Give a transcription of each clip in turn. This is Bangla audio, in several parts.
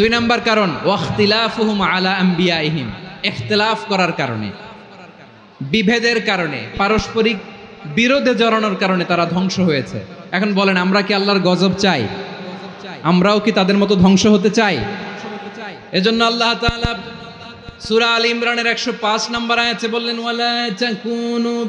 দুই নাম্বার কারণ, ওয়াখতিলাফুহুম আলা আম্বিয়াইহিম ইখতিলাফ করার কারণে। বিভেদের কারণে, পারস্পরিক বিরোধে জড়ানোর কারণে তারা ধ্বংস হয়েছে। এখন বলেন, আমরা কি আল্লাহর গজব চাই? আমরাও কি তাদের মতো ধ্বংস হতে চাই? এজন্য আল্লাহ তাআলা সূরা আল ইমরানের 105 নম্বর আয়াতে বললেন, ওয়ালা তাকুনু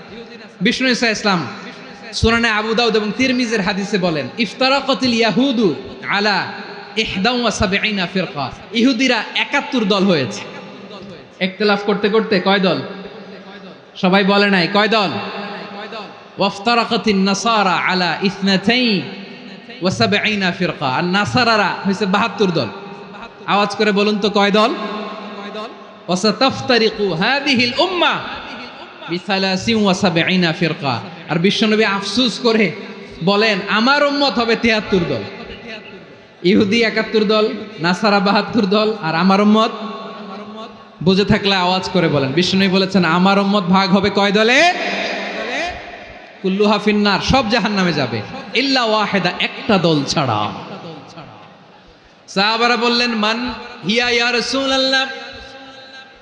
বিষ্ণু ইসা ইসলাম সুনানে আবু দাউদ এবং তিরমিজের হাদিসে বলেন, ইফতারাকাতিল ইয়াহুদু আলা ইহদাউ ওয়া ফিরকা। ইহুদিরা 71 দল হয়েছে। ইখতিলাফ করতে করতে কয় দল? সবাই বলে নাই, কয় দল? আর নাসারারা হইছে 72 দল। আওয়াজ করে বলুন তো কয় দল? ওয়া সাবঈনা আর বিশ্বনবী আফসোস করে বলেন, আমার উম্মত হবে 73 দল। ইহুদি 71 দল, নাসারা 72 দল, আর আমার উম্মত? বুঝে থাকলে আওয়াজ করে বলেন। বিষ্ণু বলেছেন, আমার উম্মত ভাগ হবে কয় দলে? কুল্লুহা ফিন্নার, সব জাহান নামে যাবে। ইল্লা ওয়াহেদা, একটা দল ছাড়া। সাহাবারা বললেন, মান হিয়া ইয়া রাসূলুল্লাহ?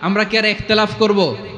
আমরা কি আর একতলাফ করব?